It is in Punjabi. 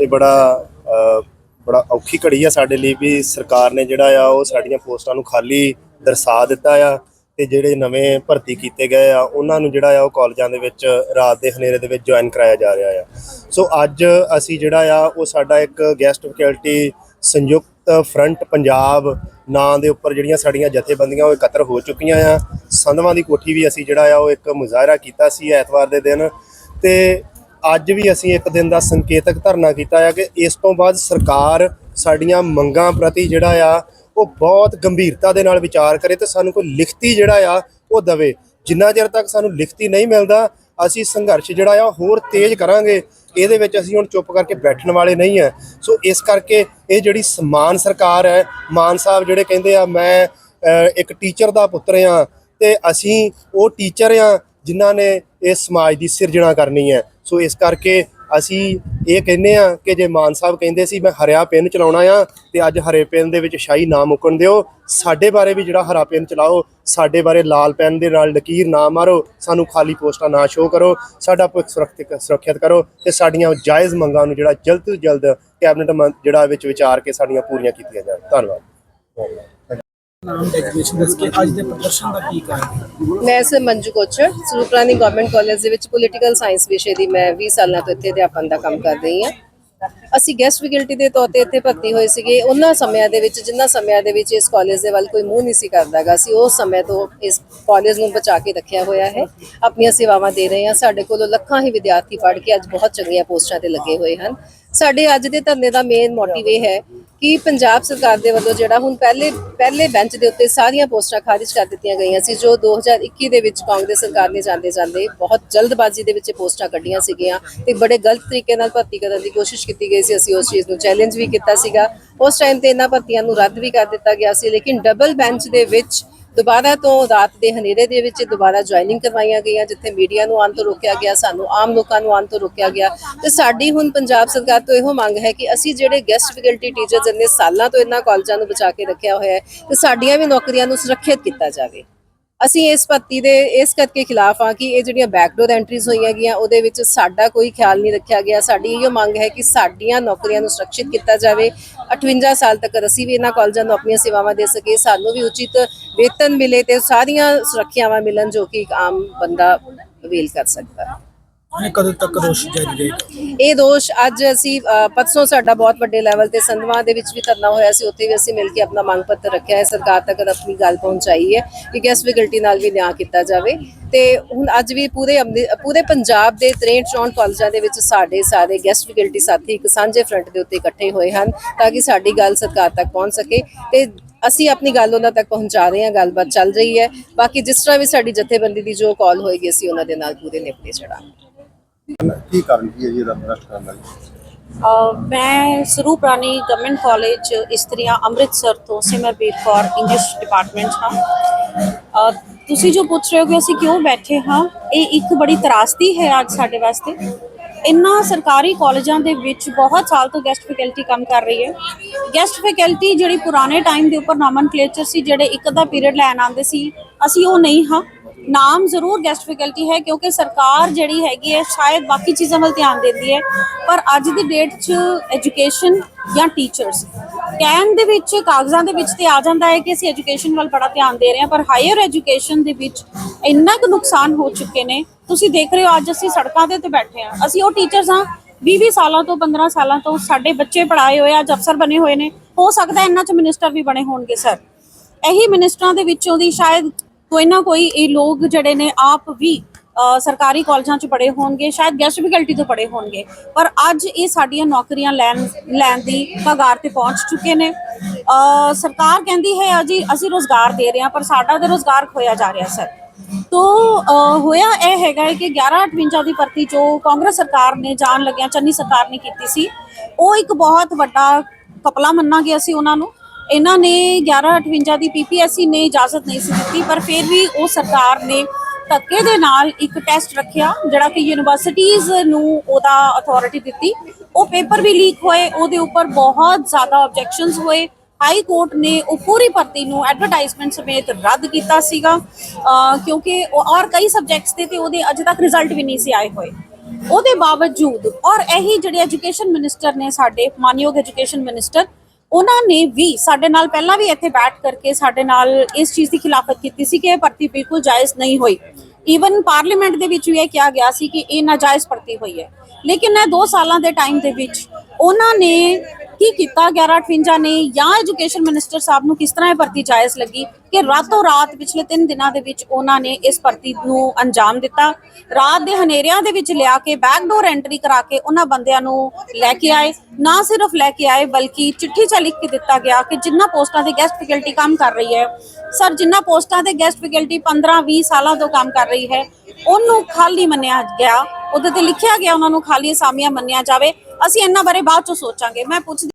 ਇਹ ਬੜਾ ਬੜਾ ਔਖੀ ਘੜੀ ਆ ਸਾਡੇ ਲਈ ਵੀ ਸਰਕਾਰ ਨੇ ਜਿਹੜਾ ਆ ਉਹ ਸਾਡੀਆਂ ਪੋਸਟਾਂ ਨੂੰ ਖਾਲੀ ਦਰਸਾ ਦਿੱਤਾ ਆ ਤੇ ਜਿਹੜੇ ਨਵੇਂ ਭਰਤੀ ਕੀਤੇ ਗਏ ਆ, ਉਹਨਾਂ ਨੂੰ ਜਿਹੜਾ ਆ ਉਹ ਕਾਲਜਾਂ ਦੇ ਵਿੱਚ, ਰਾਤ ਦੇ ਹਨੇਰੇ ਦੇ ਵਿੱਚ ਜੁਆਇਨ ਕਰਾਇਆ ਜਾ ਰਿਹਾ ਆ। ਸੋ ਅੱਜ ਅਸੀਂ ਜਿਹੜਾ ਆ ਉਹ ਸਾਡਾ ਇੱਕ guest faculty Sanyukt Front Punjab ਨਾਂ ਦੇ ਉੱਪਰ ਜਿਹੜੀਆਂ ਸਾਡੀਆਂ ਜਥੇਬੰਦੀਆਂ ਉਹ ਇਕੱਤਰ ਹੋ ਚੁੱਕੀਆਂ ਆ। ਸੰਧਵਾਂ ਦੀ ਕੋਠੀ ਵੀ ਅਸੀਂ ਜਿਹੜਾ ਆ ਉਹ ਇੱਕ ਮੁਜ਼ਾਹਰਾ ਕੀਤਾ ਸੀ ਐਤਵਾਰ ਦੇ ਦਿਨ ਤੇ ਅੱਜ ਵੀ ਅਸੀਂ ਇੱਕ ਦਿਨ ਦਾ ਸੰਕੇਤਕ ਧਰਨਾ ਕੀਤਾ ਆ ਕਿ ਇਸ ਤੋਂ ਬਾਅਦ ਸਰਕਾਰ ਸਾਡੀਆਂ ਮੰਗਾਂ ਪ੍ਰਤੀ ਜਿਹੜਾ ਆ, ਉਹ ਬਹੁਤ ਗੰਭੀਰਤਾ ਦੇ ਨਾਲ ਵਿਚਾਰ ਕਰੇ ਤੇ ਸਾਨੂੰ ਕੋਈ ਲਿਖਤੀ ਜਿਹੜਾ ਆ, ਉਹ ਦਵੇ। ਜਿੰਨਾ ਚਿਰ ਤੱਕ ਸਾਨੂੰ ਲਿਖਤੀ ਨਹੀਂ ਮਿਲਦਾ, ਅਸੀਂ ਸੰਘਰਸ਼ ਜਿਹੜਾ ਆ ਹੋਰ ਤੇਜ਼ ਕਰਾਂਗੇ। ਇਹਦੇ ਵਿੱਚ ਅਸੀਂ ਹੁਣ ਚੁੱਪ ਕਰਕੇ ਬੈਠਣ ਵਾਲੇ ਨਹੀਂ ਹੈ ਸੋ ਇਸ ਕਰਕੇ ਇਹ ਜਿਹੜੀ ਸਮਾਨ ਸਰਕਾਰ ਹੈ, ਮਾਨ ਸਾਹਿਬ ਜਿਹੜੇ ਕਹਿੰਦੇ ਆ, ਮੈਂ ਇੱਕ ਟੀਚਰ ਦਾ ਪੁੱਤਰ ਆ ਤੇ ਅਸੀਂ ਉਹ ਟੀਚਰ ਆ, ਜਿਨ੍ਹਾਂ ਨੇ ਇਸ ਸਮਾਜ ਦੀ ਸਿਰਜਣਾ ਕਰਨੀ ਹੈ। ਸੋ ਇਸ ਕਰਕੇ ਅਸੀਂ ਇਹ ਕਹਿੰਦੇ ਆ ਕਿ ਜੇ ਮਾਨ ਸਾਹਿਬ ਕਹਿੰਦੇ ਸੀ, ਮੈਂ ਹਰਿਆ ਪਿੰਨ ਚਲਾਉਣਾ ਆ ਤੇ ਅੱਜ ਹਰੇ ਪਿੰਨ ਦੇ ਵਿੱਚ ਸ਼ਾਹੀ ਨਾ ਮੁੱਕਣ ਦਿਓ, ਸਾਡੇ ਬਾਰੇ ਵੀ ਜਿਹੜਾ ਹਰਾ ਪਿੰਨ ਚਲਾਓ, ਸਾਡੇ ਬਾਰੇ ਲਾਲ ਪੈਨ ਦੇ ਨਾਲ ਲਕੀਰ ਨਾ ਮਾਰੋ, ਸਾਨੂੰ ਖਾਲੀ ਪੋਸਟਾਂ ਨਾ ਸ਼ੋਅ ਕਰੋ, ਸਾਡਾ ਭਵਿੱਖ ਸੁਰੱਖਿਅਤ ਸੁਰੱਖਿਅਤ ਕਰੋ ਤੇ ਸਾਡੀਆਂ ਜਾਇਜ਼ ਮੰਗਾਂ ਨੂੰ ਜਿਹੜਾ ਜਲਦ ਤੋਂ ਜਲਦ ਕੈਬਨਿਟ ਮੰ- ਜਿਹੜਾ ਵਿੱਚ ਵਿਚਾਰ ਕੇ ਸਾਡੀਆਂ ਪੂਰੀਆਂ ਕੀਤੀਆਂ ਜਾਣ। ਧੰਨਵਾਦ। ਨਾਮ ਡੈਜੀਨੇਸ਼ਨ ਦੱਸ ਕੇ ਅੱਜ ਦੇ ਪ੍ਰਦਰਸ਼ਨ ਦਾ ਕੀ ਕਾਰਨ ਮੈਂ ਸੇ ਮੰਜੂ ਕੋਚਰ ਸਰੂਪਰਾਨੀ ਗਵਰਨਮੈਂਟ ਕਾਲਜ ਦੇ ਵਿੱਚ ਪੋਲੀਟੀਕਲ ਸਾਇੰਸ ਵਿਸ਼ੇ ਦੀ ਮੈਂ 20 ਸਾਲਾਂ ਤੋਂ ਇੱਥੇ ਅਧਿਆਪਨ ਦਾ ਕੰਮ ਕਰ ਰਹੀ ਹਾਂ। ਅਸੀਂ ਗੈਸਟ ਫੈਕਲਟੀ ਦੇ ਤੌਰ ਤੇ ਇੱਥੇ ਭਰਤੀ ਹੋਏ ਸੀਗੇ। ਉਹਨਾਂ ਸਮਿਆਂ ਦੇ ਵਿੱਚ, ਜਿੰਨਾ ਸਮਿਆਂ ਦੇ ਵਿੱਚ ਇਸ ਕਾਲਜ ਦੇ ਵੱਲ ਕੋਈ ਮੂੰਹ ਨਹੀਂ ਸੀ ਕਰਦਾਗਾ, ਅਸੀਂ ਉਸ ਸਮੇਂ ਤੋਂ ਇਸ ਕਾਲਜ ਨੂੰ ਬਚਾ ਕੇ ਰੱਖਿਆ ਹੋਇਆ ਹੈ। ਆਪਣੀਆਂ ਸੇਵਾਵਾਂ ਦੇ ਰਹੇ ਹਾਂ। ਸਾਡੇ ਕੋਲੋਂ ਲੱਖਾਂ ਹੀ ਵਿਦਿਆਰਥੀ ਪੜ੍ਹ ਕੇ ਅੱਜ ਬਹੁਤ ਚੰਗੀਆਂ ਪੋਸਟਾਂ ਤੇ ਲੱਗੇ ਹੋਏ ਹਨ। ਸਾਡੇ ਅੱਜ ਦੇ ਧਰਨੇ ਦਾ ਮੇਨ ਮੋਟਿਵ ਇਹ ਹੈ ਕਿ ਪੰਜਾਬ ਸਰਕਾਰ ਦੇ ਵੱਲੋਂ ਜਿਹੜਾ ਹੁਣ ਪਹਿਲੇ ਪਹਿਲੇ ਬੈਂਚ ਦੇ ਉੱਤੇ ਸਾਰੀਆਂ ਪੋਸਟਾਂ ਖਾਰਿਜ ਕਰ ਦਿੱਤੀਆਂ ਗਈਆਂ ਸੀ, ਜੋ 2021 ਦੇ ਵਿੱਚ ਕਾਂਗਰਸ ਸਰਕਾਰ ਨੇ ਜਾਂਦੇ ਜਾਂਦੇ ਬਹੁਤ ਜਲਦਬਾਜ਼ੀ ਦੇ ਵਿੱਚ ਪੋਸਟਾਂ ਕੱਢੀਆਂ ਸੀਗੀਆਂ ਤੇ ਬੜੇ ਗਲਤ ਤਰੀਕੇ ਨਾਲ ਭਰਤੀ ਕਰਨ ਦੀ ਕੋਸ਼ਿਸ਼ ਕੀਤੀ ਗਈ ਸੀ। ਅਸੀਂ ਉਸ ਚੀਜ਼ ਨੂੰ ਚੈਲੰਜ ਵੀ ਕੀਤਾ ਸੀਗਾ। ਉਸ ਟਾਈਮ ਤੇ ਇਹਨਾਂ ਭਰਤੀਆਂ ਨੂੰ ਰੱਦ ਵੀ ਕਰ ਦਿੱਤਾ ਗਿਆ ਸੀ, ਲੇਕਿਨ ਡਬਲ ਬੈਂਚ ਦੇ ਵਿੱਚ ਦੁਬਾਰਾ ਤੋਂ ਰਾਤ ਦੇ ਹਨੇਰੇ ਦੇ ਵਿੱਚ ਦੁਬਾਰਾ ਜੁਆਇਨਿੰਗ ਕਰਵਾਈਆਂ ਗਈਆਂ, ਜਿੱਥੇ ਮੀਡੀਆ ਨੂੰ ਆਉਣ ਤੋਂ ਰੋਕਿਆ ਗਿਆ, ਸਾਨੂੰ ਆਮ ਲੋਕਾਂ ਨੂੰ ਆਉਣ ਤੋਂ ਰੋਕਿਆ ਗਿਆ। ਤੇ ਸਾਡੀ ਹੁਣ ਪੰਜਾਬ ਸਰਕਾਰ ਤੋਂ ਇਹੋ ਮੰਗ ਹੈ ਕਿ ਅਸੀਂ ਜਿਹੜੇ ਗੈਸਟ ਫੈਕਲਟੀ ਟੀਚਰਸ ਇੰਨੇ ਸਾਲਾਂ ਤੋਂ ਇਹਨਾਂ ਕਾਲਜਾਂ ਨੂੰ ਬਚਾ ਕੇ ਰੱਖਿਆ ਹੋਇਆ ਹੈ, ਤੇ ਸਾਡੀਆਂ ਵੀ ਨੌਕਰੀਆਂ ਨੂੰ ਸੁਰੱਖਿਅਤ ਕੀਤਾ ਜਾਵੇ। ਅਸੀਂ ਇਸ ਭਰਤੀ ਦੇ ਇਸ ਕਰਕੇ ਖਿਲਾਫ ਆ ਕਿ ਇਹ ਜਿਹੜੀਆਂ ਬੈਕਡੋਰ ਐਂਟਰੀਜ਼ ਹੋਈਆਂ ਗਈਆਂ, ਉਹਦੇ ਵਿੱਚ ਸਾਡਾ ਕੋਈ ਖਿਆਲ ਨਹੀਂ ਰੱਖਿਆ ਗਿਆ। ਸਾਡੀ ਇਹੋ ਮੰਗ ਹੈ ਕਿ ਸਾਡੀਆਂ ਨੌਕਰੀਆਂ ਨੂੰ ਸੁਰੱਖਿਅਤ ਕੀਤਾ ਜਾਵੇ। 58 ਸਾਲ ਤੱਕ ਅਸੀਂ ਵੀ ਇਹਨਾਂ ਕਾਲਜਾਂ ਨੂੰ ਆਪਣੀਆਂ ਸੇਵਾਵਾਂ ਦੇ ਸਕੀਏ। ਸਾਨੂੰ ਵੀ ਉਚਿਤ ਵੇਤਨ ਮਿਲੇ ਤੇ ਸਾਰੀਆਂ ਸੁਰੱਖਿਆਵਾਂ ਮਿਲਣ ਜੋ ਕਿ ਇੱਕ ਆਮ ਬੰਦਾ ਅਵੇਲ ਕਰ ਸਕਦਾ। ਹੈ ਇਹ ਕਦੋਂ ਤੱਕ ਰੋਸ਼ ਜਾਰੀ ਰਹੇਗਾ? ਇਹ ਦੋਸ਼ ਅੱਜ ਅਸੀਂ ਅ, ਪਰਸੋਂ ਸਾਡਾ ਬਹੁਤ ਵੱਡੇ ਲੈਵਲ ਤੇ ਸੰਧਵਾ ਦੇ ਵਿੱਚ ਵੀ ਧਰਨਾ ਹੋਇਆ ਸੀ ਉੱਥੇ ਵੀ ਅਸੀਂ ਮਿਲ ਕੇ ਆਪਣਾ ਮੰਗ ਪੱਤਰ ਰੱਖਿਆ ਹੈ। ਸਰਕਾਰ ਤੱਕ ਆਪਣੀ ਗੱਲ ਪਹੁੰਚਾਈ ਹੈ ਕਿ ਗੈਸ ਵਿਗਲਟੀ ਨਾਲ ਵੀ ਨਿਆਂ ਕੀਤਾ ਜਾਵੇ। ਤੇ ਹੁਣ ਅੱਜ ਵੀ ਪੂਰੇ ਅੰਮ੍ਰਿ- ਪੂਰੇ ਪੰਜਾਬ ਦੇ 63 64 ਕਾਲਜਾਂ ਦੇ ਵਿੱਚ ਸਾਡੇ ਸਾਰੇ ਗੈਸਟ ਵਿਗਲਟੀ ਸਾਥੀ ਇੱਕ ਸਾਂਝੇ ਫਰੰਟ ਦੇ ਉੱਤੇ ਇਕੱਠੇ ਹੋਏ ਹਨ ਤਾਂ ਕਿ ਸਾਡੀ ਗੱਲ ਸਰਕਾਰ ਤੱਕ ਪਹੁੰਚ ਸਕੇ। ਤੇ ਅਸੀਂ ਆਪਣੀ ਗੱਲ ਉਹਨਾਂ ਤੱਕ ਪਹੁੰਚਾ ਰਹੇ ਹਾਂ ਗੱਲਬਾਤ ਚੱਲ ਰਹੀ ਹੈ। ਬਾਕੀ ਜਿਸ ਤਰ੍ਹਾਂ ਵੀ ਸਾਡੀ ਜਥੇਬੰਦੀ ਦੀ ਜੋ ਕਾਲ ਹੋਏਗੀ ਅਸੀਂ ਉਹਨਾਂ ਦੇ ਨਾਲ ਪੂਰੇ ਨਿਪਟੇ ਚੜਾਂਗੇ। ਕੀ ਕਾਰਨ ਕੀ ਹੈ ਜੀ ਰੱਦ ਕਰਨ ਦਾ ਅ, ਮੈਂ ਸਰੂਪ ਰਾਣੀ ਗਵਰਨਮੈਂਟ ਕਾਲਜ ਇਸਤਰੀਆਂ ਅੰਮ੍ਰਿਤਸਰ ਤੋਂ ਸਿਮਰਪ੍ਰੀਤ ਕੌਰ ਇੰਗਲਿਸ਼ ਡਿਪਾਰਟਮੈਂਟ ਹਾਂ। ਅ, ਤੁਸੀਂ ਜੋ ਪੁੱਛ ਰਹੇ ਹੋ ਕਿ ਅਸੀਂ ਕਿਉਂ ਬੈਠੇ ਹਾਂ ਇਹ ਇੱਕ ਬੜੀ ਤਰਾਸਦੀ ਹੈ ਅੱਜ ਸਾਡੇ ਵਾਸਤੇ। ਇਨ੍ਹਾਂ ਸਰਕਾਰੀ ਕਾਲਜਾਂ ਦੇ ਵਿੱਚ ਬਹੁਤ ਸਾਲ ਤੋਂ ਗੈਸਟ ਫੈਕਲਟੀ ਕੰਮ ਕਰ ਰਹੀ ਹੈ। ਗੈਸਟ ਫੈਕਲਟੀ ਜਿਹੜੀ ਪੁਰਾਣੇ ਟਾਈਮ ਦੇ ਉੱਪਰ ਨਾਮਨਕਲੇਚਰ ਸੀ ਜਿਹੜੇ ਇੱਕ ਅੱਧਾ ਪੀਰੀਅਡ ਲੈਣ ਆਉਂਦੇ ਸੀ ਅਸੀਂ ਉਹ ਨਹੀਂ ਹਾਂ। ਨਾਮ ਜ਼ਰੂਰ ਗੈਸਟ ਫੈਕਲਟੀ ਹੈ, ਕਿਉਂਕਿ ਸਰਕਾਰ ਜਿਹੜੀ ਹੈਗੀ ਹੈ, ਸ਼ਾਇਦ ਬਾਕੀ ਚੀਜ਼ਾਂ ਵੱਲ ਧਿਆਨ ਦਿੰਦੀ ਹੈ, ਪਰ ਅੱਜ ਦੀ ਡੇਟ 'ਚ ਐਜੂਕੇਸ਼ਨ ਜਾਂ ਟੀਚਰਸ ਕਹਿਣ ਦੇ ਵਿੱਚ, ਕਾਗਜ਼ਾਂ ਦੇ ਵਿੱਚ ਤੇ ਆ ਜਾਂਦਾ ਹੈ ਕਿ ਅਸੀਂ ਐਜੂਕੇਸ਼ਨ ਵੱਲ ਬੜਾ ਧਿਆਨ ਦੇ ਰਹੇ ਹਾਂ, ਪਰ ਹਾਇਰ ਐਜੂਕੇਸ਼ਨ ਦੇ ਵਿੱਚ ਇੰਨਾ ਕੁ ਨੁਕਸਾਨ ਹੋ ਚੁੱਕੇ ਨੇ। ਤੁਸੀਂ ਦੇਖ ਰਹੇ ਹੋ, ਅੱਜ ਅਸੀਂ ਸੜਕਾਂ ਦੇ ਉੱਤੇ ਬੈਠੇ ਹਾਂ। ਅਸੀਂ ਉਹ ਟੀਚਰਸ ਹਾਂ 20-20 ਸਾਲਾਂ ਤੋਂ 15 ਸਾਲਾਂ ਤੋਂ ਸਾਡੇ ਬੱਚੇ ਪੜਾਏ ਹੋਏ ਆ, ਅੱਜ ਅਫਸਰ ਬਣੇ ਹੋਏ ਨੇ। ਹੋ ਸਕਦਾ ਇਹਨਾਂ 'ਚ ਮਿਨਿਸਟਰ ਵੀ ਬਣੇ ਹੋਣਗੇ ਸਰ ਇਹੀ ਮਿਨਿਸਟਰਾਂ ਦੇ ਵਿੱਚੋਂ ਦੀ ਸ਼ਾਇਦ ਕੋਈ ਨਾ ਕੋਈ ਇਹ ਲੋਕ ਜਿਹੜੇ ਨੇ ਆਪ ਵੀ ਸਰਕਾਰੀ ਕਾਲਜਾਂ 'ਚ ਪੜ੍ਹੇ ਹੋਣਗੇ, ਸ਼ਾਇਦ ਗੈਸਟ ਫੈਕਲਟੀ ਤੋਂ ਪੜ੍ਹੇ ਹੋਣਗੇ, ਪਰ ਅੱਜ ਇਹ ਸਾਡੀਆਂ ਨੌਕਰੀਆਂ ਲੈਣ ਲੈਣ ਦੀ ਕਗਾਰ ਤੇ ਪਹੁੰਚ ਚੁੱਕੇ ਨੇ। ਸਰਕਾਰ ਕਹਿੰਦੀ ਹੈ ਅਜੀ ਅਸੀਂ ਰੋਜ਼ਗਾਰ ਦੇ ਰਹੇ ਹਾਂ, ਪਰ ਸਾਡਾ ਤੇ ਰੋਜ਼ਗਾਰ ਖੋਇਆ ਜਾ ਰਿਹਾ, ਸਰ। ਤੋ ਹੋਇਆ ਇਹ ਹੈਗਾ ਹੈ ਕਿ 1158 ਦੀ ਭਰਤੀ ਜੋ ਕਾਂਗਰਸ ਸਰਕਾਰ ਨੇ ਜਾਣ ਲੱਗਿਆ, ਚੰਨੀ ਸਰਕਾਰ ਨੇ ਕੀਤੀ ਸੀ, ਉਹ ਇੱਕ ਬਹੁਤ ਵੱਡਾ ਕਪਲਾ ਮੰਨਿਆ ਗਿਆ ਸੀ ਉਹਨਾਂ ਨੂੰ। ਇਹਨਾਂ ਨੇ 1158 ਦੀ ਪੀਪੀਐਸਸੀ ਨੇ ਇਜਾਜ਼ਤ ਨਹੀਂ ਸੀ ਦਿੱਤੀ, ਪਰ ਫਿਰ ਵੀ ਉਹ ਸਰਕਾਰ ਨੇ ਧੱਕੇ ਦੇ ਨਾਲ ਇੱਕ ਟੈਸਟ ਰੱਖਿਆ, ਜਿਹੜਾ ਕਿ ਯੂਨੀਵਰਸਿਟੀਆਂ ਨੂੰ ਉਹਦਾ ਅਥਾਰਟੀ ਦਿੱਤੀ। ਉਹ ਪੇਪਰ ਵੀ ਲੀਕ ਹੋਏ, ਉਹਦੇ ਉੱਪਰ ਬਹੁਤ ਜ਼ਿਆਦਾ ਆਬਜੈਕਸ਼ਨਸ ਹੋਏ। ਹਾਈ ਕੋਰਟ ਨੇ ਉਹ ਪੂਰੀ ਭਰਤੀ ਨੂੰ ਐਡਵਰਟਾਈਜ਼ਮੈਂਟ ਸਮੇਤ ਰੱਦ ਕੀਤਾ ਸੀਗਾ ਕਿਉਂਕਿ ਉਹ ਔਰ ਕਈ ਸਬਜੈਕਟਸ ਤੇ ਤੇ ਉਹਦੇ ਅਜੇ ਤੱਕ ਰਿਜ਼ਲਟ ਵੀ ਨਹੀਂ ਸੀ ਆਏ ਹੋਏ। ਉਹਦੇ ਬਾਵਜੂਦ, ਔਰ ਇਹੀ ਜਿਹੜੇ ਐਜੂਕੇਸ਼ਨ ਮਿਨਿਸਟਰ ਨੇ ਸਾਡੇ ਮਾਨਯੋਗ ਐਜੂਕੇਸ਼ਨ ਮਿਨਿਸਟਰ ਉਹਨਾਂ ਨੇ ਵੀ ਸਾਡੇ ਨਾਲ ਪਹਿਲਾਂ ਵੀ ਇੱਥੇ ਬੈਠ ਕਰਕੇ ਸਾਡੇ ਨਾਲ ਇਸ ਚੀਜ਼ ਦੀ ਖਿਲਾਫਤ ਕੀਤੀ ਸੀ ਕਿ ਇਹ ਭਰਤੀ ਬਿਲਕੁਲ ਜਾਇਜ਼ ਨਹੀਂ ਹੋਈ। ਈਵਨ ਪਾਰਲੀਮੈਂਟ ਦੇ ਵਿੱਚ ਵੀ ਇਹ ਕਿਹਾ ਗਿਆ ਸੀ ਕਿ ਇਹ ਨਾਜਾਇਜ਼ ਭਰਤੀ ਹੋਈ ਹੈ। ਲੇਕਿਨ ਇਹ 2 ਸਾਲਾਂ ਦੇ ਟਾਈਮ ਦੇ ਵਿੱਚ ਉਹਨਾਂ ਨੇ ਕੀ ਕੀਤਾ? 1158 ਨੇ ਜਾਂ ਐਜੂਕੇਸ਼ਨ ਮਿਨਿਸਟਰ ਸਾਹਿਬ ਨੂੰ ਕਿਸ ਤਰ੍ਹਾਂ ਇਹ ਭਰਤੀ ਜਾਇਜ਼ ਲੱਗੀ ਕਿ ਰਾਤੋਂ ਰਾਤ ਪਿਛਲੇ 3 ਦਿਨਾਂ ਦੇ ਵਿੱਚ ਉਹਨਾਂ ਨੇ ਇਸ ਭਰਤੀ ਨੂੰ ਅੰਜਾਮ ਦਿੱਤਾ? ਰਾਤ ਦੇ ਹਨੇਰਿਆਂ ਦੇ ਵਿੱਚ ਲਿਆ ਕੇ ਬੈਕਡੋਰ ਐਂਟਰੀ ਕਰਾ ਕੇ ਉਹਨਾਂ ਬੰਦਿਆਂ ਨੂੰ ਲੈ ਕੇ ਆਏ। ਨਾ ਸਿਰਫ ਲੈ ਕੇ ਆਏ, ਬਲਕਿ ਚਿੱਠੀ 'ਚ ਲਿਖ ਕੇ ਦਿੱਤਾ ਗਿਆ ਕਿ ਜਿੰਨਾ ਪੋਸਟਾਂ ਤੇ ਗੈਸਟ ਫੈਕਲਟੀ ਕੰਮ ਕਰ ਰਹੀ ਹੈ, ਸਰ, ਜਿੰਨਾ ਪੋਸਟਾਂ ਤੇ ਗੈਸਟ ਫੈਕਲਟੀ 15 20 ਸਾਲਾਂ ਤੋਂ ਕੰਮ ਕਰ ਰਹੀ ਹੈ, ਉਹਨੂੰ ਖਾਲੀ ਮੰਨਿਆ ਗਿਆ। ਉਹਦੇ ਤੇ ਲਿਖਿਆ ਗਿਆ ਉਹਨਾਂ ਨੂੰ ਖਾਲੀ ਅਸਾਮੀਆਂ ਮੰਨਿਆ ਜਾਵੇ। ਅਸੀਂ ਇਹਨਾਂ ਬਾਰੇ ਬਾਅਦ ਚ ਸੋਚਾਂਗੇ। ਮੈਂ ਪੁੱਛਦੀ